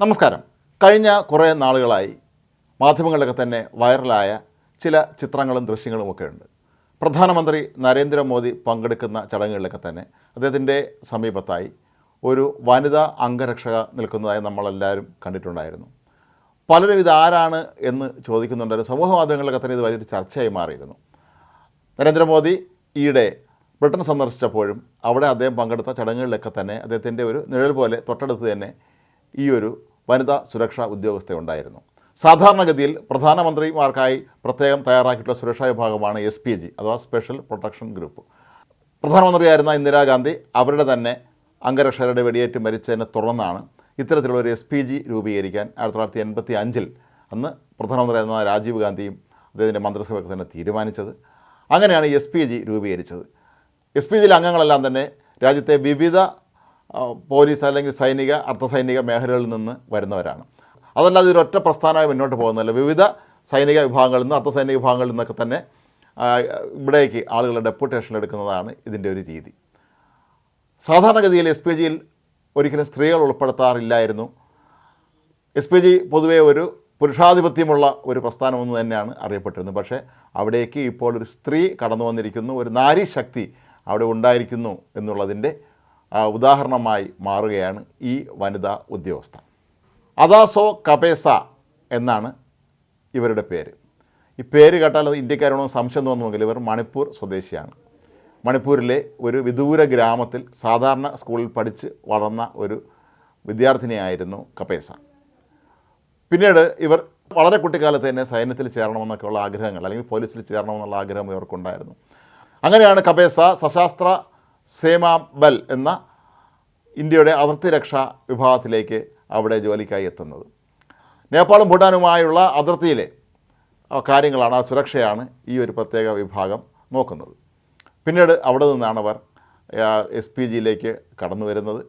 നമസ്കാരം. കഴിഞ്ഞ കുറേ നാളുകളായി മാധ്യമങ്ങളിലൊക്കെ തന്നെ വൈറലായ ചില ചിത്രങ്ങളും ദൃശ്യങ്ങളുമൊക്കെ ഉണ്ട്. പ്രധാനമന്ത്രി നരേന്ദ്രമോദി പങ്കെടുക്കുന്ന ചടങ്ങുകളിലൊക്കെ തന്നെ അദ്ദേഹത്തിന്റെ സമീപത്തായി ഒരു വനിതാ അംഗരക്ഷക നിൽക്കുന്നതായി നമ്മളെല്ലാവരും കണ്ടിട്ടുണ്ടായിരുന്നു. പലരും ഇത് ആരാണ് എന്ന് ചോദിക്കുന്നുണ്ടായിരുന്നു സമൂഹ മാധ്യമങ്ങളിലൊക്കെ തന്നെ ഇത് വലിയൊരു ചർച്ചയായി മാറിയിരുന്നു. നരേന്ദ്രമോദി ഈയിടെ ബ്രിട്ടൻ സന്ദർശിച്ചപ്പോഴും അവിടെ അദ്ദേഹം പങ്കെടുത്ത ചടങ്ങുകളിലൊക്കെ തന്നെ അദ്ദേഹത്തിന്റെ ഒരു നിഴൽ പോലെ തൊട്ടടുത്ത് തന്നെ ഈ ഒരു വനിതാ സുരക്ഷാ ഉദ്യോഗസ്ഥ ഉണ്ടായിരുന്നു സാധാരണഗതിയിൽ പ്രധാനമന്ത്രിമാർക്കായി പ്രത്യേകം തയ്യാറാക്കിയിട്ടുള്ള സുരക്ഷാ വിഭാഗമാണ് എസ് പി ജി അഥവാ സ്പെഷ്യൽ പ്രൊട്ടക്ഷൻ ഗ്രൂപ്പ് പ്രധാനമന്ത്രിയായിരുന്ന ഇന്ദിരാഗാന്ധി അവരുടെ തന്നെ അംഗരക്ഷകരുടെ വെടിയേറ്റ് മരിച്ചതിനെ തുടർന്നാണ് ഇത്തരത്തിലുള്ള ഒരു എസ് പി ജി രൂപീകരിക്കാൻ ആയിരത്തി തൊള്ളായിരത്തി എൺപത്തി അഞ്ചിൽ അന്ന് പ്രധാനമന്ത്രിയായിരുന്ന രാജീവ് ഗാന്ധിയും അദ്ദേഹത്തിന്റെ മന്ത്രിസഭയൊക്കെ തന്നെ തീരുമാനിച്ചത്. അങ്ങനെയാണ് എസ് പി ജി രൂപീകരിച്ചത്. എസ് പി ജിയിലെ അംഗങ്ങളെല്ലാം തന്നെ രാജ്യത്തെ വിവിധ പോലീസ് അല്ലെങ്കിൽ സൈനിക അർദ്ധസൈനിക മേഖലകളിൽ നിന്ന് വരുന്നവരാണ്. അതല്ലാതെ ഇതൊരൊറ്റ പ്രസ്ഥാനമായി മുന്നോട്ട് പോകുന്നതല്ല. വിവിധ സൈനിക വിഭാഗങ്ങളിൽ നിന്നും അർദ്ധസൈനിക വിഭാഗങ്ങളിൽ നിന്നൊക്കെ തന്നെ ഇവിടേക്ക് ആളുകളെ ഡെപ്യൂട്ടേഷൻ എടുക്കുന്നതാണ് ഇതിന്റെ ഒരു രീതി. സാധാരണഗതിയിൽ എസ് പി ജിയിൽ ഒരിക്കലും സ്ത്രീകൾ ഉൾപ്പെടുത്താറില്ലായിരുന്നു. എസ് പി ജി പൊതുവേ ഒരു പുരുഷാധിപത്യമുള്ള ഒരു പ്രസ്ഥാനമെന്ന് തന്നെയാണ് അറിയപ്പെട്ടിരുന്നത്. പക്ഷേ അവിടേക്ക് ഇപ്പോൾ ഒരു സ്ത്രീ കടന്നു വന്നിരിക്കുന്നു ഒരു നാരി ശക്തി അവിടെ ഉണ്ടായിരിക്കുന്നു എന്നുള്ളതിന്റെ ഉദാഹരണമായി മാറുകയാണ് ഈ വനിതാ ഉദ്യോഗസ്ഥ അദാസോ കപേസ എന്നാണ് ഇവരുടെ പേര്. ഈ പേര് കേട്ടാൽ അത് സംശയം തോന്നുമെങ്കിൽ ഇവർ മണിപ്പൂർ സ്വദേശിയാണ്. മണിപ്പൂരിലെ ഒരു വിദൂര ഗ്രാമത്തിൽ സാധാരണ സ്കൂളിൽ പഠിച്ച് വളർന്ന ഒരു വിദ്യാർത്ഥിനിയായിരുന്നു കപേസ. പിന്നീട് ഇവർ വളരെ കുട്ടിക്കാലത്ത് തന്നെ സൈന്യത്തിൽ ചേരണമെന്നൊക്കെയുള്ള ആഗ്രഹങ്ങൾ അല്ലെങ്കിൽ പോലീസിൽ ചേരണമെന്നുള്ള ആഗ്രഹം ഇവർക്കുണ്ടായിരുന്നു. അങ്ങനെയാണ് കപേസ സശാസ്ത്ര സേമാ ബൽ എന്ന ഇന്ത്യയുടെ അതിർത്തി രക്ഷാ വിഭാഗത്തിലേക്ക് അവിടെ ജോലിക്കായി എത്തുന്നത്. നേപ്പാളും ഭൂട്ടാനുമായുള്ള അതിർത്തിയിലെ കാര്യങ്ങളാണ് ആ സുരക്ഷയാണ് ഈ ഒരു പ്രത്യേക വിഭാഗം നോക്കുന്നത്. പിന്നീട് അവിടെ നിന്നാണ് അവർ എസ് പി ജിയിലേക്ക് കടന്നു വരുന്നത്.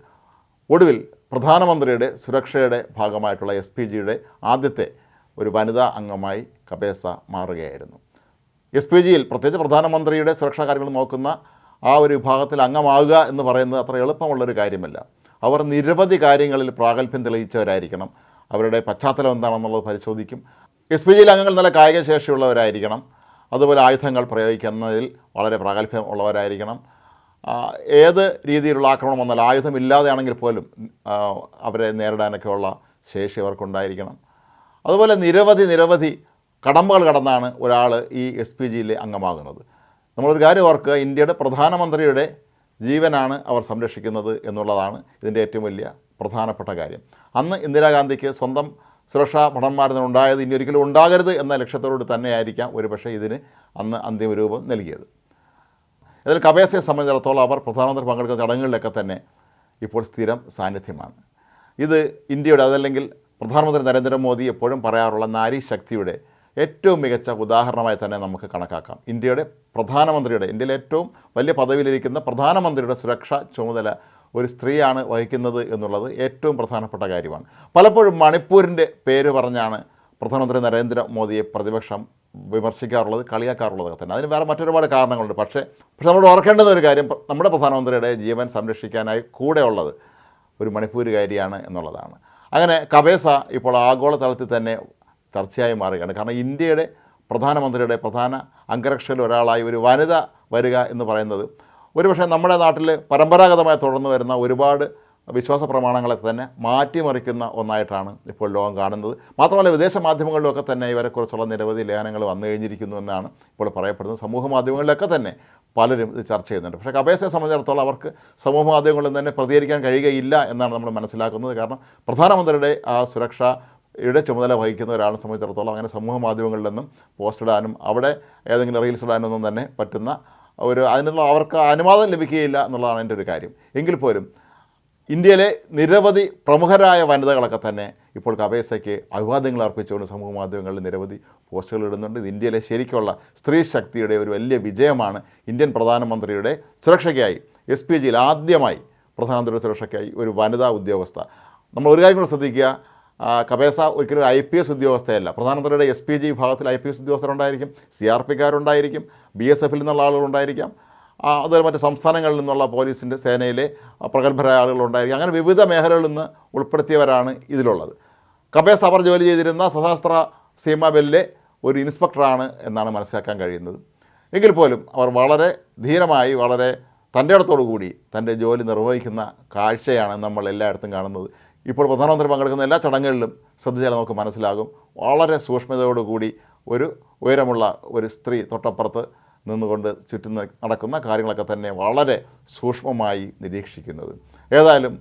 ഒടുവിൽ പ്രധാനമന്ത്രിയുടെ സുരക്ഷയുടെ ഭാഗമായിട്ടുള്ള എസ് പി ജിയുടെ ആദ്യത്തെ ഒരു വനിതാ അംഗമായി കബേസ മാറുകയായിരുന്നു. എസ് പി ജിയിൽ പ്രത്യേകിച്ച് പ്രധാനമന്ത്രിയുടെ സുരക്ഷാ കാര്യങ്ങൾ നോക്കുന്ന ആ ഒരു വിഭാഗത്തിൽ അംഗമാകുക എന്ന് പറയുന്നത് അത്ര എളുപ്പമുള്ളൊരു കാര്യമല്ല. അവർ നിരവധി കാര്യങ്ങളിൽ പ്രാഗൽഭ്യം തെളിയിച്ചവരായിരിക്കണം. അവരുടെ പശ്ചാത്തലം എന്താണെന്നുള്ളത് പരിശോധിക്കും. എസ് പി ജിയിലെ അംഗങ്ങൾ നല്ല കായിക ശേഷിയുള്ളവരായിരിക്കണം. അതുപോലെ ആയുധങ്ങൾ പ്രയോഗിക്കുന്നതിൽ വളരെ പ്രാഗൽഭ്യം ഉള്ളവരായിരിക്കണം. ഏത് രീതിയിലുള്ള ആക്രമണം വന്നാലും ആയുധമില്ലാതെയാണെങ്കിൽ പോലും അവരെ നേരിടാനൊക്കെയുള്ള ശേഷി അവർക്കുണ്ടായിരിക്കണം. അതുപോലെ നിരവധി നിരവധി കടമ്പകൾ കടന്നാണ് ഒരാൾ ഈ എസ് പി ജിയിലെ അംഗമാകുന്നത്. നമ്മളൊരു കാര്യം ഓർക്കുക ഇന്ത്യയുടെ പ്രധാനമന്ത്രിയുടെ ജീവനാണ് അവർ സംരക്ഷിക്കുന്നത് എന്നുള്ളതാണ് ഇതിന്റെ ഏറ്റവും വലിയ പ്രധാനപ്പെട്ട കാര്യം. അന്ന് ഇന്ദിരാഗാന്ധിക്ക് സ്വന്തം സുരക്ഷാ ഭടന്മാരിൽ നിന്നുണ്ടായത് ഇനി ഒരിക്കലും ഉണ്ടാകരുത് എന്ന ലക്ഷ്യത്തോട് തന്നെയായിരിക്കാം ഒരുപക്ഷെ ഇതിന് അന്ന് അന്തിമ രൂപം നൽകിയത്. ഇതിൽ കബേസയെ സംബന്ധിച്ചിടത്തോളം അവർ പ്രധാനമന്ത്രി പങ്കെടുക്കുന്ന ചടങ്ങുകളിലൊക്കെ തന്നെ ഇപ്പോൾ സ്ഥിരം സാന്നിധ്യമാണ്. ഇത് ഇന്ത്യയുടെ അതല്ലെങ്കിൽ പ്രധാനമന്ത്രി നരേന്ദ്രമോദി എപ്പോഴും പറയാറുള്ള നാരി ശക്തിയുടെ ഏറ്റവും മികച്ച ഉദാഹരണമായി തന്നെ നമുക്ക് കണക്കാക്കാം. ഇന്ത്യയുടെ പ്രധാനമന്ത്രിയുടെ ഇന്ത്യയിലെ ഏറ്റവും വലിയ പദവിയിലിരിക്കുന്ന പ്രധാനമന്ത്രിയുടെ സുരക്ഷാ ചുമതല ഒരു സ്ത്രീയാണ് വഹിക്കുന്നത് എന്നുള്ളത് ഏറ്റവും പ്രധാനപ്പെട്ട കാര്യമാണ്. പലപ്പോഴും മണിപ്പൂരിന്റെ പേര് പറഞ്ഞാണ് പ്രധാനമന്ത്രി നരേന്ദ്രമോദിയെ പ്രതിപക്ഷം വിമർശിക്കാറുള്ളത് കളിയാക്കാറുള്ളത് തന്നെ. അതിന് വേറെ മറ്റൊരുപാട് കാരണങ്ങളുണ്ട്. പക്ഷേ പക്ഷേ നമ്മൾ ഓർക്കേണ്ടുന്ന ഒരു കാര്യം നമ്മുടെ പ്രധാനമന്ത്രിയുടെ ജീവൻ സംരക്ഷിക്കാനായി കൂടെയുള്ളത് ഒരു മണിപ്പൂരുകാരിയാണ് എന്നുള്ളതാണ്. അങ്ങനെ കബേസ ഇപ്പോൾ ആഗോളതലത്തിൽ തന്നെ ചർച്ചയായി മാറുകയാണ്. കാരണം ഇന്ത്യയുടെ പ്രധാനമന്ത്രിയുടെ പ്രധാന അംഗരക്ഷയിൽ ഒരാളായി ഒരു വനിത വരിക എന്ന് പറയുന്നത് ഒരുപക്ഷെ നമ്മുടെ നാട്ടിൽ പരമ്പരാഗതമായി തുടർന്ന് വരുന്ന ഒരുപാട് വിശ്വാസ പ്രമാണങ്ങളെ തന്നെ മാറ്റിമറിക്കുന്ന ഒന്നായിട്ടാണ് ഇപ്പോൾ ലോകം കാണുന്നത്. മാത്രമല്ല വിദേശ മാധ്യമങ്ങളിലൊക്കെ തന്നെ ഇവരെക്കുറിച്ചുള്ള നിരവധി ലേഖനങ്ങൾ വന്നു കഴിഞ്ഞിരിക്കുന്നു എന്നാണ് ഇപ്പോൾ പറയപ്പെടുന്നത്. സമൂഹ മാധ്യമങ്ങളിലൊക്കെ തന്നെ പലരും ഇത് ചർച്ച ചെയ്യുന്നുണ്ട്. പക്ഷേ കബേസയെ സംബന്ധിച്ചിടത്തോളം അവർക്ക് സമൂഹ മാധ്യമങ്ങളിൽ തന്നെ പ്രതികരിക്കാൻ കഴിയുകയില്ല എന്നാണ് നമ്മൾ മനസ്സിലാക്കുന്നത്. കാരണം പ്രധാനമന്ത്രിയുടെ ആ സുരക്ഷയുടെ ചുമതല വഹിക്കുന്ന ഒരാളെ സംബന്ധിച്ചിടത്തോളം അങ്ങനെ സമൂഹ മാധ്യമങ്ങളിൽ നിന്നും പോസ്റ്റ് ഇടാനും അവിടെ ഏതെങ്കിലും റീൽസ് ഇടാനൊന്നും തന്നെ പറ്റുന്ന ഒരു അതിനുള്ള അവർക്ക് അനുവാദം ലഭിക്കുകയില്ല എന്നുള്ളതാണ് എന്റെ ഒരു കാര്യം. എങ്കിൽ പോലും ഇന്ത്യയിലെ നിരവധി പ്രമുഖരായ വനിതകളൊക്കെ തന്നെ ഇപ്പോൾ കബേസയ്ക്ക് അഭിവാദ്യങ്ങൾ അർപ്പിച്ചുകൊണ്ട് സമൂഹ മാധ്യമങ്ങളിൽ നിരവധി പോസ്റ്റുകൾ ഇടുന്നുണ്ട്. ഇത് ഇന്ത്യയിലെ ശരിക്കുള്ള സ്ത്രീ ശക്തിയുടെ ഒരു വലിയ വിജയമാണ്. ഇന്ത്യൻ പ്രധാനമന്ത്രിയുടെ സുരക്ഷയ്ക്കായി എസ് പി ജിയിൽ ആദ്യമായി പ്രധാനമന്ത്രിയുടെ സുരക്ഷയ്ക്കായി ഒരു വനിതാ ഉദ്യോഗസ്ഥ. നമ്മൾ ഒരു കാര്യം കൂടെ ശ്രദ്ധിക്കുക. കബേസ ഒരിക്കലും ഒരു ഐ പി എസ് ഉദ്യോഗസ്ഥയല്ല. പ്രധാനമന്ത്രിയുടെ എസ് പി ജി വിഭാഗത്തിൽ ഐ പി എസ് ഉദ്യോഗസ്ഥരുണ്ടായിരിക്കും സി ആർ പിക്കാരുണ്ടായിരിക്കും ബി എസ് എഫിൽ നിന്നുള്ള ആളുകളുണ്ടായിരിക്കാം അതുപോലെ മറ്റ് സംസ്ഥാനങ്ങളിൽ നിന്നുള്ള പോലീസിന്റെ സേനയിലെ പ്രഗത്ഭരായ ആളുകളുണ്ടായിരിക്കും. അങ്ങനെ വിവിധ മേഖലകളിൽ നിന്ന് ഉൾപ്പെടുത്തിയവരാണ് ഇതിലുള്ളത്. കബേസ അവർ ജോലി ചെയ്തിരുന്ന സശാസ്ത്ര സീമ ബെല്ലിലെ ഒരു ഇൻസ്പെക്ടറാണ് എന്നാണ് മനസ്സിലാക്കാൻ കഴിയുന്നത്. എങ്കിൽ പോലും അവർ വളരെ ധീരമായി വളരെ തന്റെ ഇടത്തോടു കൂടി തന്റെ ജോലി നിർവഹിക്കുന്ന കാഴ്ചയാണ് നമ്മൾ എല്ലായിടത്തും കാണുന്നത്. ഇപ്പോൾ പ്രധാനമന്ത്രി പങ്കെടുക്കുന്ന എല്ലാ ചടങ്ങുകളിലും ശ്രദ്ധിച്ചാൽ നമുക്ക് മനസ്സിലാകും. വളരെ സൂക്ഷ്മതയോടുകൂടി ഒരു ഉയരമുള്ള ഒരു സ്ത്രീ തൊട്ടപ്പുറത്ത് നിന്നുകൊണ്ട് ചുറ്റും നടക്കുന്ന കാര്യങ്ങളൊക്കെ തന്നെ വളരെ സൂക്ഷ്മമായി നിരീക്ഷിക്കുന്നത്. ഏതായാലും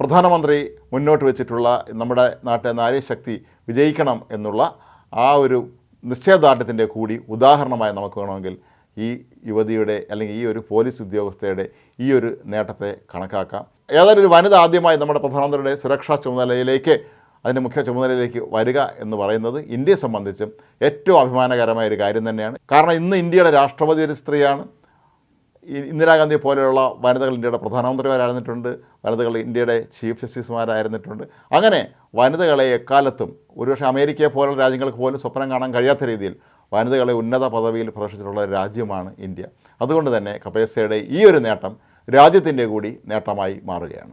പ്രധാനമന്ത്രി മുന്നോട്ട് വെച്ചിട്ടുള്ള നമ്മുടെ നാട്ടിലെ നാരീശക്തി വിജയിക്കണം എന്നുള്ള ആ ഒരു നിശ്ചയദാർഢ്യത്തിന്റെ കൂടി ഉദാഹരണമായി നമുക്ക് വേണമെങ്കിൽ ഈ യുവതിയുടെ അല്ലെങ്കിൽ ഈ ഒരു പോലീസ് ഉദ്യോഗസ്ഥയുടെ ഈ ഒരു നേട്ടത്തെ കണക്കാക്കാം. ഏതായാലും ഒരു വനിത ആദ്യമായി നമ്മുടെ പ്രധാനമന്ത്രിയുടെ സുരക്ഷാ ചുമതലയിലേക്ക് അതിന്റെ മുഖ്യ ചുമതലയിലേക്ക് വരിക എന്ന് പറയുന്നത് ഇന്ത്യയെ സംബന്ധിച്ചും ഏറ്റവും അഭിമാനകരമായ ഒരു കാര്യം തന്നെയാണ്. കാരണം ഇന്ന് ഇന്ത്യയുടെ രാഷ്ട്രപതി ഒരു സ്ത്രീയാണ്. ഇന്ദിരാഗാന്ധി പോലെയുള്ള വനിതകൾ ഇന്ത്യയുടെ പ്രധാനമന്ത്രിമാരായിരുന്നിട്ടുണ്ട്. വനിതകൾ ഇന്ത്യയുടെ ചീഫ് ജസ്റ്റിസുമാരായിരുന്നിട്ടുണ്ട്. അങ്ങനെ വനിതകളെ എക്കാലത്തും ഒരുപക്ഷെ അമേരിക്കയെ പോലുള്ള രാജ്യങ്ങൾക്ക് പോലും സ്വപ്നം കാണാൻ കഴിയാത്ത രീതിയിൽ വനിതകളെ ഉന്നത പദവിയിൽ പ്രദർശിച്ചിട്ടുള്ള രാജ്യമാണ് ഇന്ത്യ. അതുകൊണ്ട് തന്നെ കപേസയുടെ ഈ ഒരു നേട്ടം രാജ്യത്തിന്റെ കൂടി നേട്ടമായി മാറുകയാണ്.